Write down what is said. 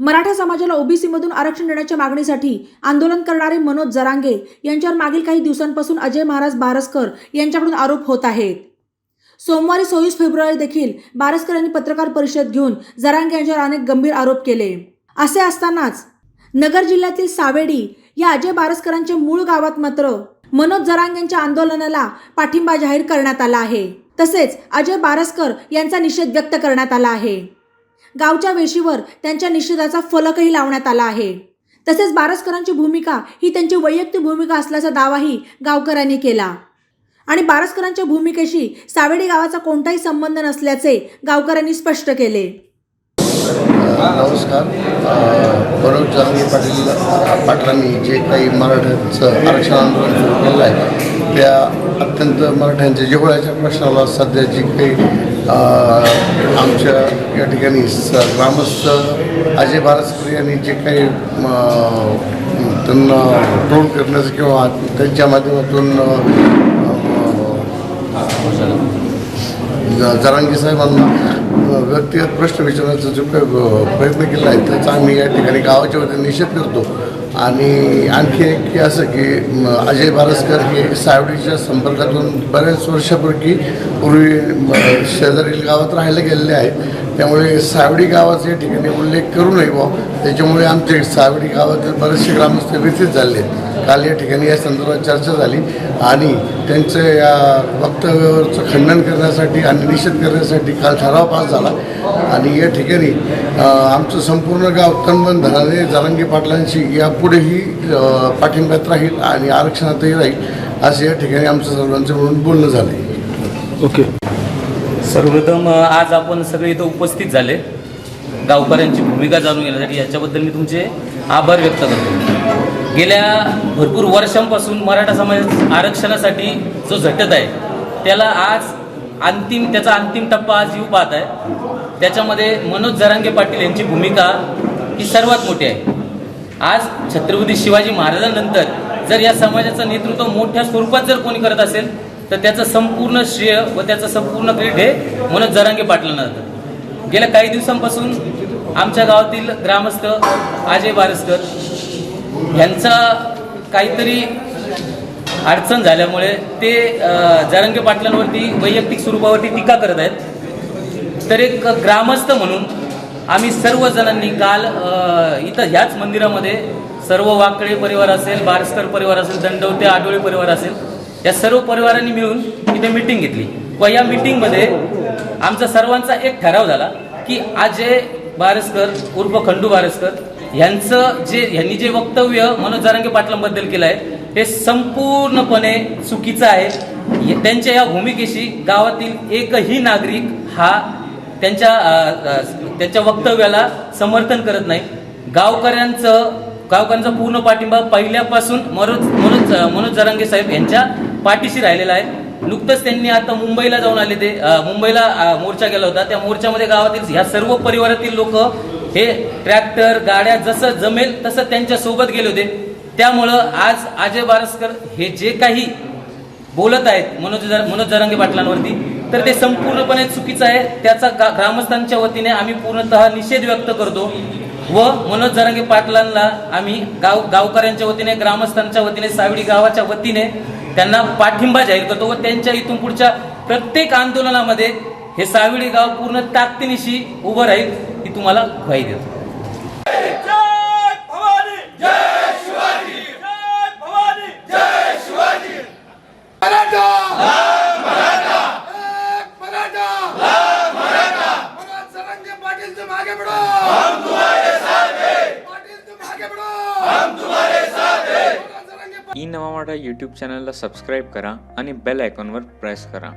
मराठा समाजाला ओबीसीमधून आरक्षण देण्याच्या मागणीसाठी आंदोलन करणारे मनोज जरांगे यांच्यावर मागील काही दिवसांपासून अजय महाराज बारसकर यांच्याकडून आरोप होत आहेत. सोमवारी सव्वीस फेब्रुवारी देखील बारसकर यांनी पत्रकार परिषद घेऊन जरांगे यांच्यावर अनेक गंभीर आरोप केले. असे असतानाच नगर जिल्ह्यातील सावेडी या अजय बारसकरांच्या मूळ गावात मात्र मनोज जरांग यांच्या आंदोलनाला पाठिंबा जाहीर करण्यात आला आहे. तसेच अजय बारसकर यांचा निषेध व्यक्त करण्यात आला आहे. गावच्या वेशीवर त्यांच्या निषेधाचा फलकही लावण्यात आला आहे. तसेच बारसकरांची भूमिका ही त्यांची वैयक्तिक भूमिका असल्याचा दावाही गावकऱ्यांनी केला. आणि बारसकरांच्या भूमिकेशी सावेडी गावाचा कोणताही संबंध नसल्याचे गावकऱ्यांनी स्पष्ट केले. नमस्कार. अ, मनोज जरांगे पाटील पाटलांनी जे काही मराठ्यांचं आरक्षण आंदोलन सुरू केलं आहे त्या अत्यंत मराठ्यांच्या जिव्हाळ्याच्या प्रश्नाला सध्या जी काही आमच्या या ठिकाणी स ग्रामस्थ अजय भारस्करी यांनी जे काही त्यांना ट्रोल करण्याचं किंवा त्यांच्या माध्यमातून जरांगी साहेबांना व्यक्तिगत प्रश्न विचारण्याचा जो काही प्रयत्न केला आहे त्याचा आम्ही या ठिकाणी गावाच्या वतीने निषेध करतो. आणि आणखी एक असं की अजय बारसकर हे सावडीच्या संपर्कातून बऱ्याच वर्षापूर्वी पूर्वी शेजारील गावात राहायला गेलेले आहेत. त्यामुळे सावडी गावाचा या ठिकाणी उल्लेख करू नये बुवा. त्याच्यामुळे आमचे सावडी गावातील बरेचसे ग्रामस्थ व्यथित झाले. आहेत. काल या ठिकाणी या संदर्भात चर्चा झाली. आणि त्यांचं या वक्तव्यावरचं खंडन करण्यासाठी आणि निषेध करण्यासाठी काल ठराव पास झाला. आणि या ठिकाणी आमचं संपूर्ण गाव तनबन धनाने जारंगी पाटलांशी यापुढेही पाठिंब्यात राहील आणि आरक्षणातही राहील असं या ठिकाणी आमचं सर्वांचं म्हणून बोलणं झालं. ओके. सर्वप्रथम आज आपण सगळे इथं उपस्थित झाले. गावकऱ्यांची भूमिका जाणून घेण्यासाठी याच्याबद्दल मी तुमचे आभार व्यक्त करतो. गेल्या भरपूर वर्षांपासून मराठा समाज आरक्षणासाठी जो झटत आहे त्याला आज अंतिम त्याचा अंतिम टप्पा आज येऊ पाहत आहे. त्याच्यामध्ये मनोज जरांगे पाटील यांची भूमिका ही सर्वात मोठी आहे. आज छत्रपती शिवाजी महाराजांनंतर जर या समाजाचं नेतृत्व मोठ्या स्वरूपात जर कोणी करत असेल तर त्याचं संपूर्ण श्रेय व त्याचं संपूर्ण क्रेडिट हे मनोज जरांगे पाटलांना जातं. गेल्या काही दिवसांपासून आमच्या गावातील ग्रामस्थ अजय बारसकर यांचा काहीतरी अडचण झाल्यामुळे ते अ, जरांगे पाटलांवरती वैयक्तिक स्वरूपावरती टीका करत आहेत. तर एक ग्रामस्थ म्हणून आम्ही सर्वजणांनी काल इथं ह्याच मंदिरामध्ये सर्व वाकडे परिवार असेल बारसकर परिवार असेल दंडवते आडोळे परिवार असेल या सर्व परिवारांनी मिळून तिथे मिटिंग घेतली. व या मिटिंगमध्ये आमचा सर्वांचा एक ठराव झाला की अजय बारसकर उर्फ खंडू बारसकर यांचं जे यांनी जे वक्तव्य मनोज जारंगे पाटलांबद्दल केलं आहे हे संपूर्णपणे चुकीचं आहे. त्यांच्या या भूमिकेशी गावातील एकही नागरिक हा त्यांच्या त्यांच्या वक्तव्याला समर्थन करत नाही. गावकऱ्यांचं गावकऱ्यांचा पूर्ण पाठिंबा पहिल्यापासून मनोज मनोज मनोज जरांगे साहेब यांच्या पाठीशी राहिलेला आहे. नुकतंच त्यांनी आता मुंबईला जाऊन आले ते मुंबईला मोर्चा गेला होता. त्या मोर्चामध्ये गावातील ह्या सर्व परिवारातील लोक हे ट्रॅक्टर गाड्या जसं जमेल तसं त्यांच्यासोबत गेले होते. त्यामुळं आज अजय बारसकर हे जे काही बोलत आहेत मनोज जर मनोज जरांगे पाटलांवरती तर ते संपूर्णपणे चुकीचं आहे. त्याचा गा- ग्रामस्थांच्या वतीने आम्ही पूर्णतः निषेध व्यक्त करतो. व मनोज जरांगे पाटलांना आम्ही गाव गावकऱ्यांच्या वतीने ग्रामस्थांच्या वतीने सावडी गावाच्या वतीने त्यांना पाठिंबा जाहीर करतो व त्यांच्या इथून पुढच्या प्रत्येक आंदोलनामध्ये हे सावडी गाव पूर्ण ताकदीनिशी उभं राहील ही तुम्हाला ग्वाही देतो जय भवानी जय शिवाजी जय भवानी जय शिवाजी मराठा मराठा मराठा मराठा मनोज जरांगे पाटील तुम आगे बढ़ो. हम तुम्हारे साथ हैं. पाटील तुम आगे बढ़ो. हम तुम्हारे साथ हैं. ई नवा मराठा यूट्यूब चॅनलला सबस्क्राईब करा आणि बेल आयकॉनवर प्रेस करा.